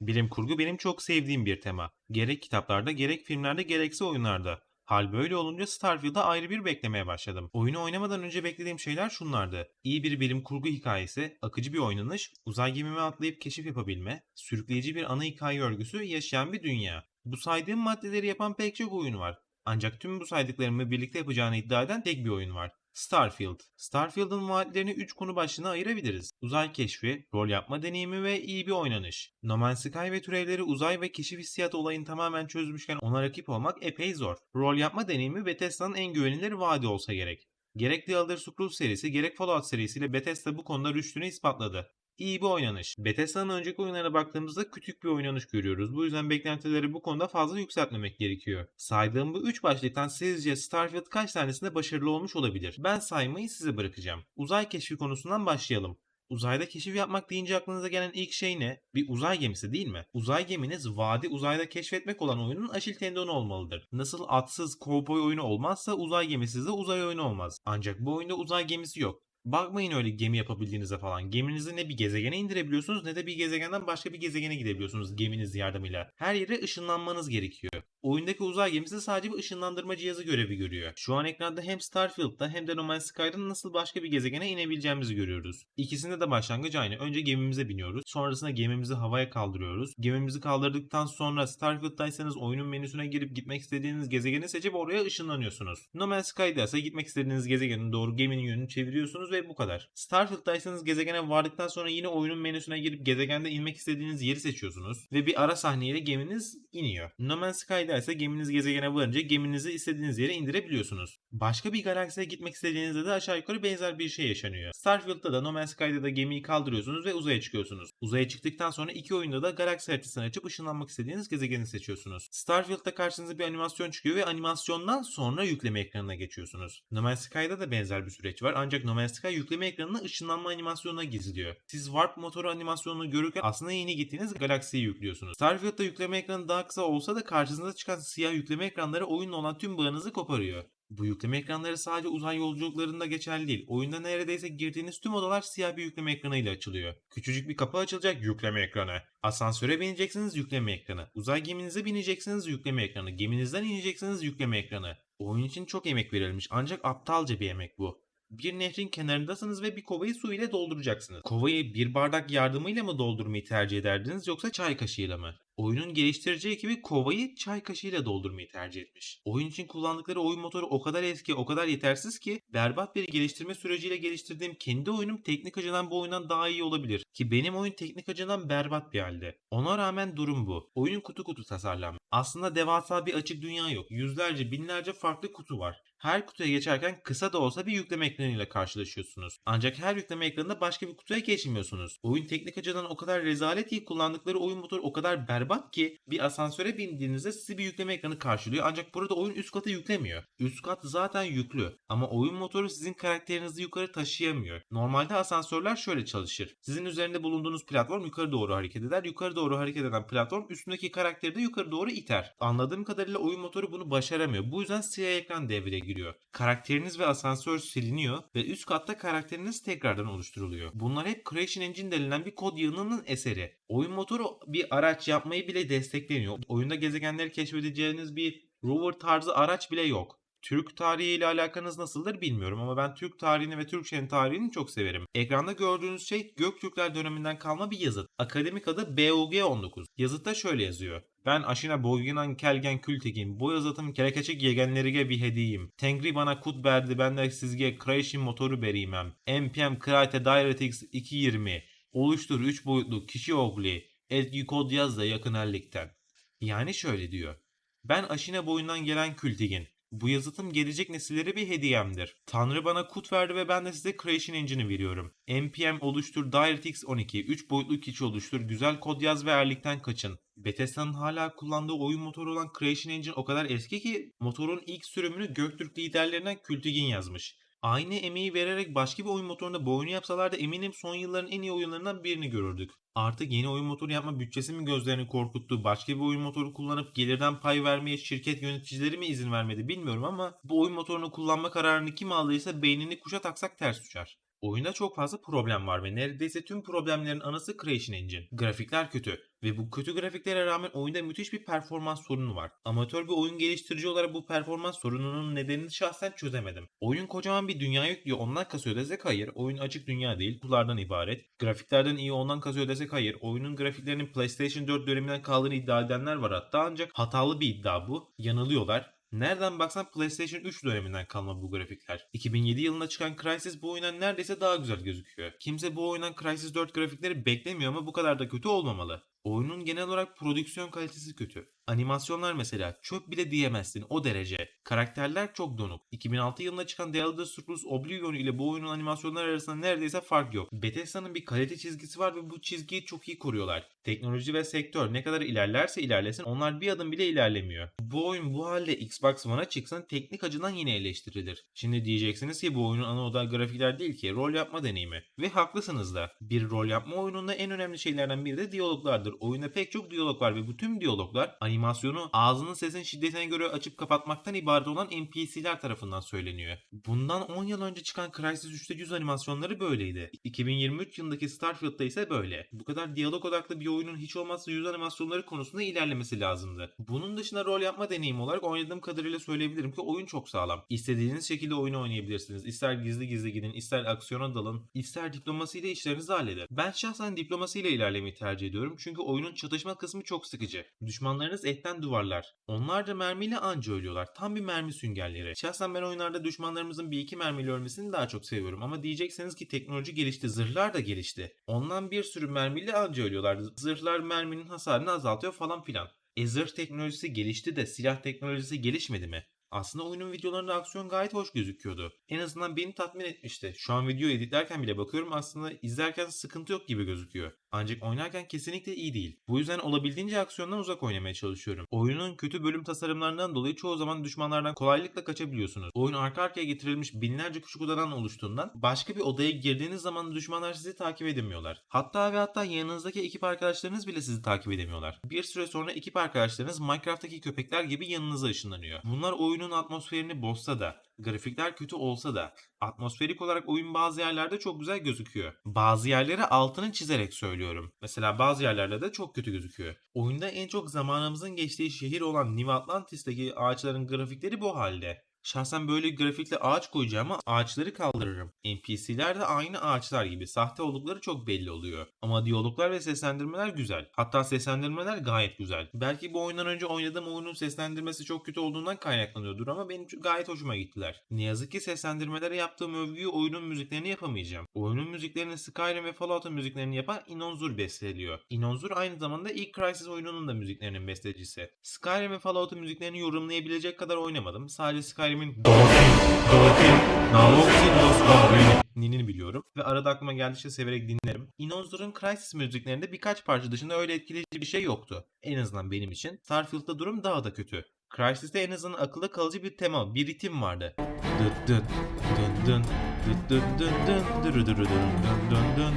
Bilim kurgu benim çok sevdiğim bir tema. Gerek kitaplarda, gerek filmlerde, gerekse oyunlarda. Hal böyle olunca Starfield'a ayrı bir beklemeye başladım. Oyunu oynamadan önce beklediğim şeyler şunlardı. İyi bir bilim kurgu hikayesi, akıcı bir oynanış, uzay gemime atlayıp keşif yapabilme, sürükleyici bir ana hikaye örgüsü, yaşayan bir dünya. Bu saydığım maddeleri yapan pek çok oyun var. Ancak tüm bu saydıklarımı birlikte yapacağını iddia eden tek bir oyun var. Starfield. Starfield'ın vaatlerini 3 konu başlığına ayırabiliriz. Uzay keşfi, rol yapma deneyimi ve iyi bir oynanış. No Man's Sky ve türevleri uzay ve keşif hissiyatı olayını tamamen çözmüşken ona rakip olmak epey zor. Rol yapma deneyimi Bethesda'nın en güvenilir vaadi olsa gerek. Gerek The Elder Scrolls serisi gerek Fallout serisiyle Bethesda bu konuda rüştünü ispatladı. İyi bir oynanış. Bethesda'nın önceki oyunlarına baktığımızda küçük bir oynanış görüyoruz. Bu yüzden beklentileri bu konuda fazla yükseltmemek gerekiyor. Saydığım bu 3 başlıktan sizce Starfield kaç tanesinde başarılı olmuş olabilir? Ben saymayı size bırakacağım. Uzay keşfi konusundan başlayalım. Uzayda keşif yapmak deyince aklınıza gelen ilk şey ne? Bir uzay gemisi değil mi? Uzay geminiz vadi uzayda keşfetmek olan oyunun aşil tendonu olmalıdır. Nasıl atsız kovboy oyunu olmazsa uzay gemisiz de uzay oyunu olmaz. Ancak bu oyunda uzay gemisi yok. Bakmayın öyle gemi yapabildiğinize falan. Geminizi ne bir gezegene indirebiliyorsunuz ne de bir gezegenden başka bir gezegene gidebiliyorsunuz geminiz yardımıyla. Her yere ışınlanmanız gerekiyor. Oyundaki uzay gemisi sadece bir ışınlandırma cihazı görevi görüyor. Şu an ekranda hem Starfield'da hem de No Man's Sky'da nasıl başka bir gezegene inebileceğimizi görüyoruz. İkisinde de başlangıç aynı. Önce gemimize biniyoruz. Sonrasında gemimizi havaya kaldırıyoruz. Gemimizi kaldırdıktan sonra Starfield'daysanız oyunun menüsüne girip gitmek istediğiniz gezegeni seçip oraya ışınlanıyorsunuz. No Man's Sky'da ise gitmek istediğiniz gezegenin doğru geminin yönünü çeviriyorsunuz ve bu kadar. Starfield'daysanız gezegene vardıktan sonra yine oyunun menüsüne girip gezegende inmek istediğiniz yeri seçiyorsunuz ve bir ara sahneyle geminiz iniyor. No Man's Sky'da ise geminiz gezegene varınca geminizi istediğiniz yere indirebiliyorsunuz. Başka bir galaksiye gitmek istediğinizde de aşağı yukarı benzer bir şey yaşanıyor. Starfield'da da No Man's Sky'da da gemiyi kaldırıyorsunuz ve uzaya çıkıyorsunuz. Uzaya çıktıktan sonra iki oyunda da galaksi haritasını açıp ışınlanmak istediğiniz gezegeni seçiyorsunuz. Starfield'da karşınıza bir animasyon çıkıyor ve animasyondan sonra yükleme ekranına geçiyorsunuz. No Man's Sky'da da benzer bir süreç var ancak No Man's Sky yükleme ekranını ışınlanma animasyonuna gizliyor. Siz Warp motoru animasyonunu görürken aslında yeni gittiğiniz galaksiyi yüklüyorsunuz. Starfield'da yükleme ekranı daha kısa olsa da karşınıza çıkan siyah yükleme ekranları oyunla olan tüm bağınızı koparıyor. Bu yükleme ekranları sadece uzay yolculuklarında geçerli değil. Oyunda neredeyse girdiğiniz tüm odalar siyah bir yükleme ekranıyla açılıyor. Küçücük bir kapı açılacak yükleme ekranı. Asansöre bineceksiniz yükleme ekranı. Uzay geminize bineceksiniz yükleme ekranı. Geminizden ineceksiniz yükleme ekranı. Oyun için çok emek verilmiş ancak aptalca bir emek bu. Bir nehrin kenarındasınız ve bir kovayı su ile dolduracaksınız. Kovayı bir bardak yardımıyla mı doldurmayı tercih ederdiniz yoksa çay kaşığıyla mı? Oyunun geliştirici ekibi kovayı çay kaşığıyla doldurmayı tercih etmiş. Oyun için kullandıkları oyun motoru o kadar eski, o kadar yetersiz ki berbat bir geliştirme süreciyle geliştirdiğim kendi oyunum teknik açıdan bu oyundan daha iyi olabilir. Ki benim oyun teknik açıdan berbat bir halde. Ona rağmen durum bu. Oyun kutu kutu tasarlanmış. Aslında devasa bir açık dünya yok. Yüzlerce, binlerce farklı kutu var. Her kutuya geçerken kısa da olsa bir yükleme ekranıyla karşılaşıyorsunuz. Ancak her yükleme ekranında başka bir kutuya geçmiyorsunuz. Oyun teknik açıdan o kadar rezalet ki kullandıkları oyun motoru o kadar berbat ki bir asansöre bindiğinizde sizi bir yükleme ekranı karşılıyor. Ancak burada oyun üst katı yüklemiyor. Üst kat zaten yüklü. Ama oyun motoru sizin karakterinizi yukarı taşıyamıyor. Normalde asansörler şöyle çalışır. Sizin üzerinde bulunduğunuz platform yukarı doğru hareket eder. Yukarı doğru hareket eden platform üstündeki karakteri de yukarı doğru iter. Anladığım kadarıyla oyun motoru bunu başaramıyor. Bu yüzden siyah ekran devreye giriyor. Karakteriniz ve asansör siliniyor ve üst katta karakteriniz tekrardan oluşturuluyor. Bunlar hep Creation Engine denilen bir kod yığınının eseri. Oyun motoru bir araç yapmayı bile destekleniyor. Oyunda gezegenleri keşfedeceğiniz bir rover tarzı araç bile yok. Türk tarihiyle alakanız nasıldır bilmiyorum ama ben Türk tarihini ve Türkçenin tarihini çok severim. Ekranda gördüğünüz şey Göktürkler döneminden kalma bir yazıt. Akademik adı BUG-19. Yazıtta şöyle yazıyor. Ben aşina boyunan kelgen kültekin. Bu yazıtım kerekeçik yegenlerige bir hediyeyim. Tengri bana kut verdi ben de sizge Creation motoru berimem. NPM Create DirectX 220. Oluştur 3 boyutlu kişi ogli. Etki kod yaz da yakınellikten. Yani şöyle diyor. Ben aşina boyundan gelen kültigin. Bu yazıtım gelecek nesillere bir hediyemdir. Tanrı bana kut verdi ve ben de size Creation Engine'i veriyorum. NPM oluştur DirectX 12, 3 boyutlu kişi oluştur, güzel kod yaz ve erlikten kaçın. Bethesda'nın hala kullandığı oyun motoru olan Creation Engine o kadar eski ki motorun ilk sürümünü Göktürk liderlerinden Kültigin yazmış. Aynı emeği vererek başka bir oyun motorunda bu oyunu yapsalardı eminim son yılların en iyi oyunlarından birini görürdük. Artık yeni oyun motoru yapma bütçesi mi gözlerini korkuttu, başka bir oyun motoru kullanıp gelirden pay vermeye şirket yöneticileri mi izin vermedi bilmiyorum ama bu oyun motorunu kullanma kararını kim aldıysa beynini kuşa taksak ters uçar. Oyunda çok fazla problem var ve neredeyse tüm problemlerin anası Creation Engine. Grafikler kötü ve bu kötü grafiklere rağmen oyunda müthiş bir performans sorunu var. Amatör bir oyun geliştirici olarak bu performans sorununun nedenini şahsen çözemedim. Oyun kocaman bir dünya yüklüyor ondan kasıyor desek hayır. Oyun açık dünya değil kutulardan ibaret. Grafiklerden iyi ondan kasıyor desek hayır. Oyunun grafiklerinin PlayStation 4 döneminden kaldığını iddia edenler var hatta ancak hatalı bir iddia bu. Yanılıyorlar. Nereden baksan PlayStation 3 döneminden kalma bu grafikler. 2007 yılında çıkan Crysis bu oyundan neredeyse daha güzel gözüküyor. Kimse bu oyundan Crysis 4 grafikleri beklemiyor ama bu kadar da kötü olmamalı. Oyunun genel olarak prodüksiyon kalitesi kötü. Animasyonlar mesela çöp bile diyemezsin o derece. Karakterler çok donuk. 2006 yılında çıkan The Elder Scrolls Oblivion ile bu oyunun animasyonları arasında neredeyse fark yok. Bethesda'nın bir kalite çizgisi var ve bu çizgiyi çok iyi koruyorlar. Teknoloji ve sektör ne kadar ilerlerse ilerlesin onlar bir adım bile ilerlemiyor. Bu oyun bu halde Xbox One'a çıksan teknik açıdan yine eleştirilir. Şimdi diyeceksiniz ki bu oyunun ana odağı grafikler değil ki rol yapma deneyimi. Ve haklısınız da. Bir rol yapma oyununda en önemli şeylerden biri de diyaloglardır. Oyunda pek çok diyalog var ve bu tüm diyaloglar animasyonu ağzının sesin şiddetine göre açıp kapatmaktan ibaret olan NPC'ler tarafından söyleniyor. Bundan 10 yıl önce çıkan Crysis 3'te yüz animasyonları böyleydi. 2023 yılındaki Starfield'da ise böyle. Bu kadar diyalog odaklı bir oyunun hiç olmazsa yüz animasyonları konusunda ilerlemesi lazımdı. Bunun dışında rol yapma deneyimi olarak oynadığım kadarıyla söyleyebilirim ki oyun çok sağlam. İstediğiniz şekilde oyunu oynayabilirsiniz. İster gizli gizli gidin, ister aksiyona dalın, ister diplomasiyle işlerinizi halledin. Ben şahsen diplomasiyle ilerlemeyi tercih ediyorum çünkü oyunun çatışma kısmı çok sıkıcı. Düşmanlarınız etten duvarlar. Onlar da mermiyle anca ölüyorlar. Tam bir mermi süngerleri. Şahsen ben oyunlarda düşmanlarımızın bir iki mermiyle ölmesini daha çok seviyorum ama diyeceksiniz ki teknoloji gelişti, zırhlar da gelişti. Ondan bir sürü mermiyle anca ölüyorlar. Zırhlar merminin hasarını azaltıyor falan filan. E zırh teknolojisi gelişti de silah teknolojisi gelişmedi mi? Aslında oyunun videolarında aksiyon gayet hoş gözüküyordu. En azından beni tatmin etmişti. Şu an video editlerken bile bakıyorum aslında izlerken sıkıntı yok gibi gözüküyor. Ancak oynarken kesinlikle iyi değil. Bu yüzden olabildiğince aksiyondan uzak oynamaya çalışıyorum. Oyunun kötü bölüm tasarımlarından dolayı çoğu zaman düşmanlardan kolaylıkla kaçabiliyorsunuz. Oyun arka arkaya getirilmiş binlerce küçük odadan oluştuğundan başka bir odaya girdiğiniz zaman düşmanlar sizi takip edemiyorlar. Hatta ve hatta yanınızdaki ekip arkadaşlarınız bile sizi takip edemiyorlar. Bir süre sonra ekip arkadaşlarınız Minecraft'taki köpekler gibi yanınıza ışınlanıyor. Bunlar oyunun atmosferini bozsa da grafikler kötü olsa da atmosferik olarak oyun bazı yerlerde çok güzel gözüküyor. Bazı yerlere altını çizerek söylüyorum. Mesela bazı yerlerde de çok kötü gözüküyor. Oyunda en çok zamanımızın geçtiği şehir olan New Atlantis'teki ağaçların grafikleri bu halde. Şahsen böyle grafikle ağaç koyacağıma ağaçları kaldırırım. NPC'ler de aynı ağaçlar gibi sahte oldukları çok belli oluyor. Ama diyaloglar ve seslendirmeler güzel. Hatta seslendirmeler gayet güzel. Belki bu oyundan önce oynadığım oyunun seslendirmesi çok kötü olduğundan kaynaklanıyordur ama benim gayet hoşuma gittiler. Ne yazık ki seslendirmelere yaptığım övgüyü oyunun müziklerini yapamayacağım. Oyunun müziklerini Skyrim ve Fallout'un müziklerini yapan Inonzur besteliyor. Inonzur aynı zamanda ilk Crysis oyununun da müziklerinin bestecisi. Skyrim ve Fallout'un müziklerini yorumlayabilecek kadar oynamadım. Sadece Skyrim'in Dorotin, Dorotin, Naloxin Dos Nini biliyorum ve arada aklıma geldikçe severek dinlerim. Inonzur'un Crysis müziklerinde birkaç parça dışında öyle etkileyici bir şey yoktu. En azından benim için. Starfield'da durum daha da kötü. Crysis'te en azından akılda kalıcı bir tema, bir ritim vardı. Dın dın, dıt dıt dın dın, dırı dırı dın dın dın dın,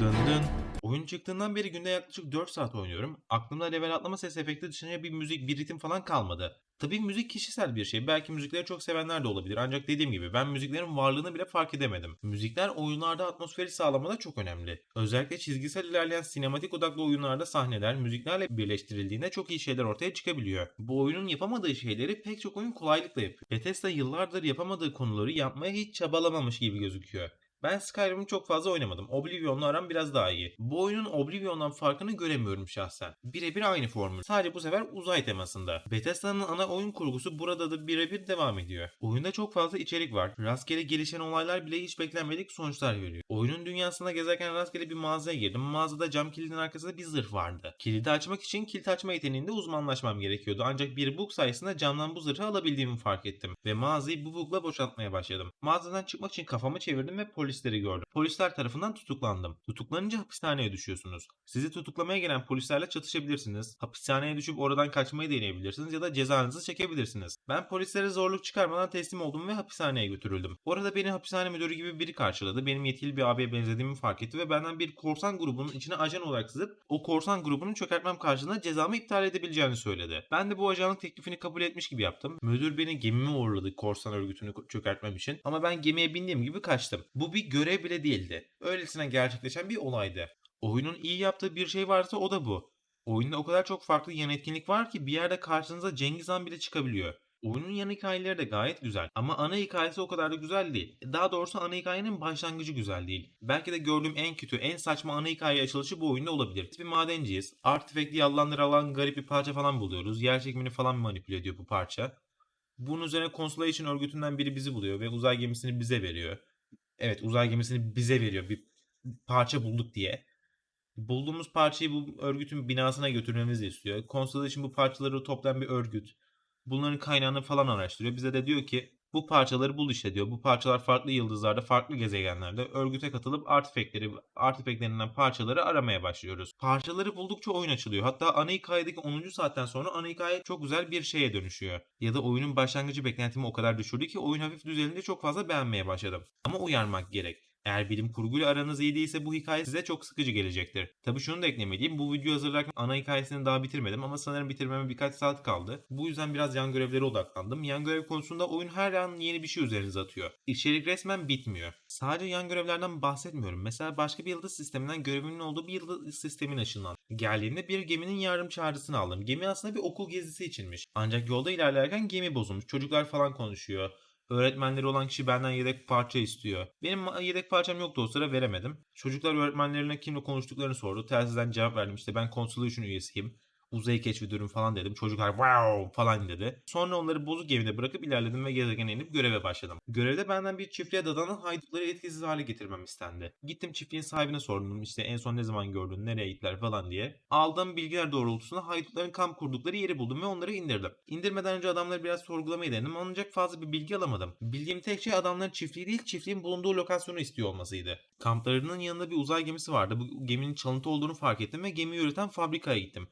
dın dın. Oyun çıktığından beri günde yaklaşık 4 saat oynuyorum. Aklımda level atlama ses efekti dışında bir müzik, bir ritim falan kalmadı. Tabii müzik kişisel bir şey. Belki müzikleri çok sevenler de olabilir. Ancak dediğim gibi ben müziklerin varlığını bile fark edemedim. Müzikler oyunlarda atmosferi sağlamada çok önemli. Özellikle çizgisel ilerleyen sinematik odaklı oyunlarda sahneler müziklerle birleştirildiğinde çok iyi şeyler ortaya çıkabiliyor. Bu oyunun yapamadığı şeyleri pek çok oyun kolaylıkla yapıyor. Bethesda yıllardır yapamadığı konuları yapmaya hiç çabalamamış gibi gözüküyor. Ben Skyrim'i çok fazla oynamadım. Oblivion'la aram biraz daha iyi. Bu oyunun Oblivion'dan farkını göremiyorum şahsen. Birebir aynı formül. Sadece bu sefer uzay temasında. Bethesda'nın ana oyun kurgusu burada da birebir devam ediyor. Oyunda çok fazla içerik var. Rastgele gelişen olaylar bile hiç beklenmedik sonuçlar veriyor. Oyunun dünyasında gezerken rastgele bir mağazaya girdim. Mağazada cam kilidin arkasında bir zırh vardı. Kilidi açmak için kilit açma yeteneğinde uzmanlaşmam gerekiyordu. Ancak bir bug sayesinde camdan bu zırhı alabildiğimi fark ettim. Ve mağazayı bu bugla boşaltmaya başladım. Mağazadan çıkmak için kafamı çevirdim ve polis polisleri gördüm. Polisler tarafından tutuklandım. Tutuklanınca hapishaneye düşüyorsunuz. Sizi tutuklamaya gelen polislerle çatışabilirsiniz. Hapishaneye düşüp oradan kaçmayı deneyebilirsiniz ya da cezanızı çekebilirsiniz. Ben polislere zorluk çıkarmadan teslim oldum ve hapishaneye götürüldüm. Orada beni hapishane müdürü gibi biri karşıladı. Benim yetkili bir abiye benzediğimi fark etti ve benden bir korsan grubunun içine ajan olarak sızıp o korsan grubunun çökertmem karşılığında cezamı iptal edebileceğini söyledi. Ben de bu ajanlık teklifini kabul etmiş gibi yaptım. Müdür beni gemime uğurladı korsan örgütünü çökertmem için ama ben gemiye bindiğim gibi kaçtım. Bu bir bir görev bile değildi. Öylesine gerçekleşen bir olaydı. Oyunun iyi yaptığı bir şey varsa o da bu. Oyunda o kadar çok farklı yan etkinlik var ki bir yerde karşınıza Cengiz Han bile çıkabiliyor. Oyunun yan hikayeleri de gayet güzel ama ana hikayesi o kadar da güzel değil. Daha doğrusu ana hikayenin başlangıcı güzel değil. Belki de gördüğüm en kötü, en saçma ana hikaye açılışı bu oyunda olabilir. Bir madenciyiz. Artifact'i yallandırılan garip bir parça falan buluyoruz. Yer çekimini falan manipüle ediyor bu parça. Bunun üzerine Constellation örgütünden biri bizi buluyor ve uzay gemisini bize veriyor. Evet uzay gemisini bize veriyor bir parça bulduk diye. Bulduğumuz parçayı bu örgütün binasına götürmemizi istiyor. Constellation bu parçaları toplayan bir örgüt. Bunların kaynağını falan araştırıyor. Bize de diyor ki bu parçaları bul işte diyor. Bu parçalar farklı yıldızlarda, farklı gezegenlerde. Örgüte katılıp artifactleri, artifactlerinden parçaları aramaya başlıyoruz. Parçaları buldukça oyun açılıyor. Hatta ana hikayedeki 10. saatten sonra ana hikaye çok güzel bir şeye dönüşüyor. Ya da oyunun başlangıcı beklentimi o kadar düşürdü ki oyun hafif düzelince çok fazla beğenmeye başladım. Ama uyarmak gerek. Eğer bilim kurguyla aranız iyi değilse bu hikaye size çok sıkıcı gelecektir. Tabi şunu da eklemeliyim. Bu videoyu hazırlarken ana hikayesini daha bitirmedim ama sanırım bitirmeme birkaç saat kaldı. Bu yüzden biraz yan görevlere odaklandım. Yan görev konusunda oyun her an yeni bir şey üzerinize atıyor. İçerik resmen bitmiyor. Sadece yan görevlerden bahsetmiyorum. Mesela başka bir yıldız sisteminden görevimin olduğu bir yıldız sistemin ışınlandı. Geldiğimde bir geminin yardım çağrısını aldım. Gemi aslında bir okul gezisi içinmiş. Ancak yolda ilerlerken gemi bozulmuş. Çocuklar falan konuşuyor. Öğretmenleri olan kişi benden yedek parça istiyor. Benim yedek parçam yoktu o sıra veremedim. Çocuklar öğretmenlerine kimle konuştuklarını sordu. Telsizden cevap verdim. İşte ben Constellation üyesiyim. Uzayı keşfediyorum falan dedim. Çocuklar wow falan dedi. Sonra onları bozuk gemide bırakıp ilerledim ve gezegene inip göreve başladım. Görevde benden bir çiftliğe dadanan haydutları etkisiz hale getirmem istendi. Gittim çiftliğin sahibine sordum işte en son ne zaman gördün, nereye gittiler falan diye. Aldığım bilgiler doğrultusunda haydutların kamp kurdukları yeri buldum ve onları indirdim. İndirmeden önce adamları biraz sorgulamayı denedim ancak fazla bir bilgi alamadım. Bildiğim tek şey adamların çiftliği değil çiftliğin bulunduğu lokasyonu istiyor olmasıydı. Kamplarının yanında bir uzay gemisi vardı. Bu geminin çalıntı olduğunu fark ettim ve gemiyi üreten fabrikaya gittim.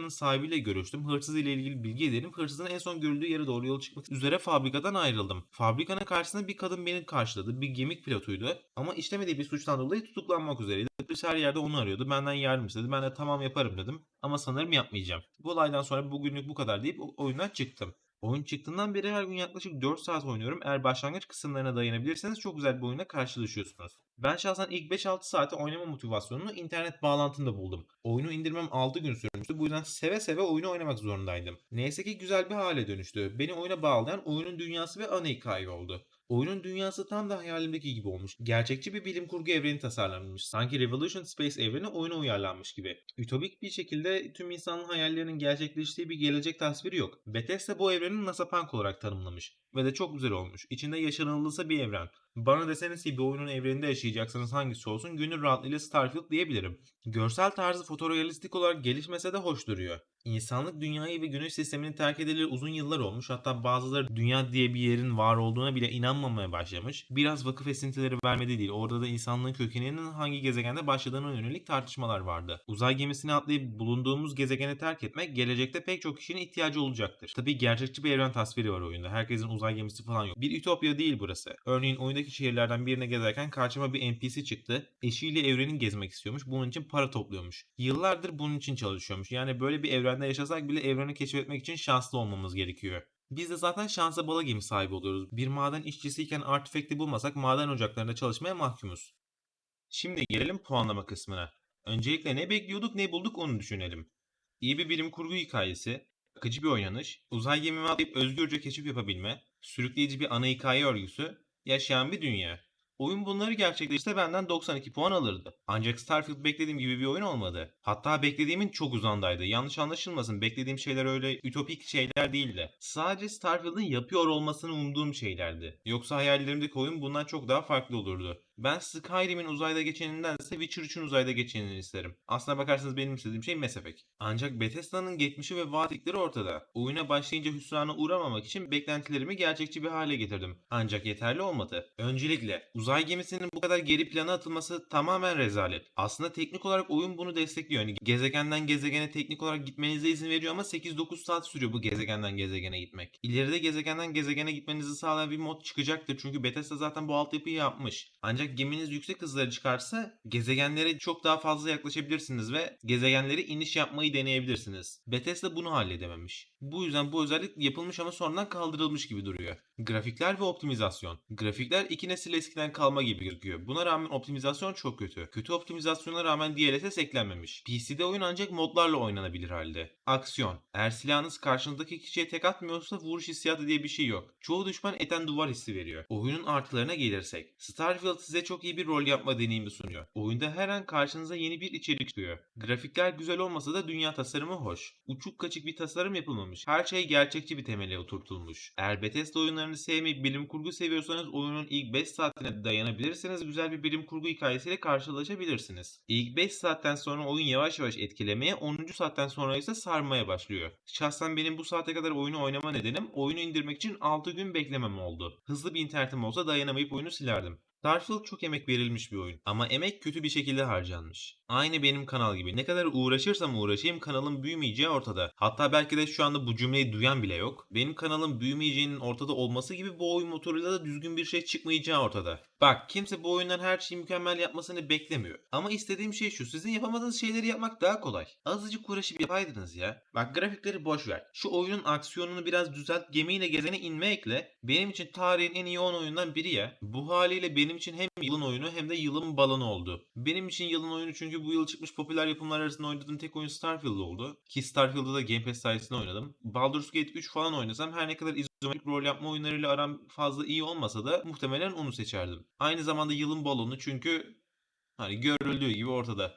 Fabrikanın sahibiyle görüştüm. Hırsız ile ilgili bilgi edelim. Hırsızın en son görüldüğü yere doğru yola çıkmak üzere fabrikadan ayrıldım. Fabrikanın karşısında bir kadın beni karşıladı. Bir gemik pilotuydu. Ama işlemediği bir suçtan dolayı tutuklanmak üzereydi. Dış her yerde onu arıyordu. Benden yardım istedi. Ben de tamam yaparım dedim. Ama sanırım yapmayacağım. Bu olaydan sonra bugünlük bu kadar deyip oyundan çıktım. Oyun çıktığından beri her gün yaklaşık 4 saat oynuyorum. Eğer başlangıç kısımlarına dayanabilirseniz çok güzel bir oyunla karşılaşıyorsunuz. Ben şahsen ilk 5-6 saate oynama motivasyonunu internet bağlantımda buldum. Oyunu indirmem 6 gün sürmüştü. Bu yüzden seve seve oyunu oynamak zorundaydım. Neyse ki güzel bir hale dönüştü. Beni oyuna bağlayan oyunun dünyası ve ana hikaye oldu. Oyunun dünyası tam da hayalimdeki gibi olmuş. Gerçekçi bir bilim kurgu evreni tasarlanmış. Sanki Revolution Space evreni oyuna uyarlanmış gibi. Ütopik bir şekilde tüm insanın hayallerinin gerçekleştiği bir gelecek tasviri yok. Bethesda bu evreni NASA Punk olarak tanımlamış. Ve de çok güzel olmuş. İçinde yaşanılırsa bir evren. Bana deseniz ki bir oyunun evreninde yaşayacaksanız hangisi olsun gönül rahatlığıyla Starfield diyebilirim. Görsel tarzı fotorealistik olarak gelişmese de hoş duruyor. İnsanlık dünyayı ve güneş sistemini terk edileli uzun yıllar olmuş. Hatta bazıları dünya diye bir yerin var olduğuna bile inanmamaya başlamış. Biraz vakıf esintileri vermedi değil. Orada da insanlığın kökeninin hangi gezegende başladığına yönelik tartışmalar vardı. Uzay gemisine atlayıp bulunduğumuz gezegeni terk etmek gelecekte pek çok kişinin ihtiyacı olacaktır. Tabii gerçekçi bir evren tasviri var oyunda. Herkesin uzay gemisi falan yok. Bir ütopya değil burası. Örneğin oyundaki şehirlerden birine gezerken karşıma bir NPC çıktı. Eşiyle evrenin gezmek istiyormuş. Bunun için para topluyormuş. Yıllardır bunun için çalışıyormuş. Yani böyle bir evrende yaşasak bile evreni keşfetmek için şanslı olmamız gerekiyor. Biz de zaten şansa bala gibi sahibi oluyoruz. Bir maden işçisiyken artifact'i bulmasak maden ocaklarında çalışmaya mahkumuz. Şimdi gelelim puanlama kısmına. Öncelikle ne bekliyorduk ne bulduk onu düşünelim. İyi bir bilim kurgu hikayesi, akıcı bir oynanış, uzay gemimi atlayıp özgürce keşif yapabilme, sürükleyici bir ana hikaye örgüsü, yaşayan bir dünya. Oyun bunları gerçekleştirse benden 92 puan alırdı. Ancak Starfield beklediğim gibi bir oyun olmadı. Hatta beklediğimin çok uzandaydı. Yanlış anlaşılmasın beklediğim şeyler öyle ütopik şeyler değildi. Sadece Starfield'ın yapıyor olmasını umduğum şeylerdi. Yoksa hayallerimdeki oyun bundan çok daha farklı olurdu. Ben Skyrim'in uzayda geçenindense Witcher 3'ün uzayda geçenini isterim. Aslına bakarsanız benim istediğim şey Mass Effect. Ancak Bethesda'nın geçmişi ve vaatlikleri ortada. Oyuna başlayınca hüsrana uğramamak için beklentilerimi gerçekçi bir hale getirdim. Ancak yeterli olmadı. Öncelikle uzay gemisinin bu kadar geri plana atılması tamamen rezalet. Aslında teknik olarak oyun bunu destekliyor. Yani gezegenden gezegene teknik olarak gitmenize izin veriyor ama 8-9 saat sürüyor bu gezegenden gezegene gitmek. İleride gezegenden gezegene gitmenizi sağlayan bir mod çıkacaktır. Çünkü Bethesda zaten bu altyapıyı yapmış. Ancak Geminiz yüksek hızlara çıkarsa gezegenlere çok daha fazla yaklaşabilirsiniz ve gezegenlere iniş yapmayı deneyebilirsiniz. Bethesda bunu halledememiş. Bu yüzden bu özellik yapılmış ama sonradan kaldırılmış gibi duruyor. Grafikler ve optimizasyon. Grafikler iki nesil eskiden kalma gibi gözüküyor. Buna rağmen optimizasyon çok kötü. Kötü optimizasyona rağmen DLSS eklenmemiş. PC'de oyun ancak modlarla oynanabilir halde. Aksiyon. Eğer silahınız karşınızdaki kişiye tek atmıyorsa vuruş hissiyatı diye bir şey yok. Çoğu düşman eten duvar hissi veriyor. Oyunun artılarına gelirsek. Starfield size çok iyi bir rol yapma deneyimi sunuyor. Oyunda her an karşınıza yeni bir içerik çıkıyor. Grafikler güzel olmasa da dünya tasarımı hoş. Uçuk kaçık bir tasarım yapılmamış. Her şey gerçekçi bir temele oturtulmuş. Eğer Bethesda oyunlarını sevmeyip bilim kurgu seviyorsanız oyunun ilk 5 saatine dayanabilirseniz güzel bir bilim kurgu hikayesiyle karşılaşabilirsiniz. İlk 5 saatten sonra oyun yavaş yavaş etkilemeye, 10. saatten sonra ise sarmaya başlıyor. Şahsen benim bu saate kadar oyunu oynama nedenim oyunu indirmek için 6 gün beklemem oldu. Hızlı bir internetim olsa dayanamayıp oyunu silerdim. Starfield çok emek verilmiş bir oyun ama emek kötü bir şekilde harcanmış. Aynı benim kanal gibi. Ne kadar uğraşırsam uğraşayım kanalın büyümeyeceği ortada. Hatta belki de şu anda bu cümleyi duyan bile yok. Benim kanalın büyümeyeceğinin ortada olması gibi bu oyun motoruyla da düzgün bir şey çıkmayacağı ortada. Bak kimse bu oyundan her şeyi mükemmel yapmasını beklemiyor. Ama istediğim şey şu. Sizin yapamadığınız şeyleri yapmak daha kolay. Azıcık uğraşıp yapaydınız ya. Bak grafikleri boş ver. Şu oyunun aksiyonunu biraz düzelt. Gemiyle gezene inme ekle. Benim için tarihin en iyi 10 oyundan biri ya. Bu haliyle benim için hem yılın oyunu hem de yılın balonu oldu. Benim için yılın oyunu çünkü bu yıl çıkmış popüler yapımlar arasında oynadığım tek oyun Starfield oldu. Ki Starfield'da da Game Pass sayesinde oynadım. Baldur's Gate 3 falan oynasam her ne kadar izometrik rol yapma oyunlarıyla aram fazla iyi olmasa da muhtemelen onu seçerdim. Aynı zamanda yılın balonu çünkü hani görüldüğü gibi ortada.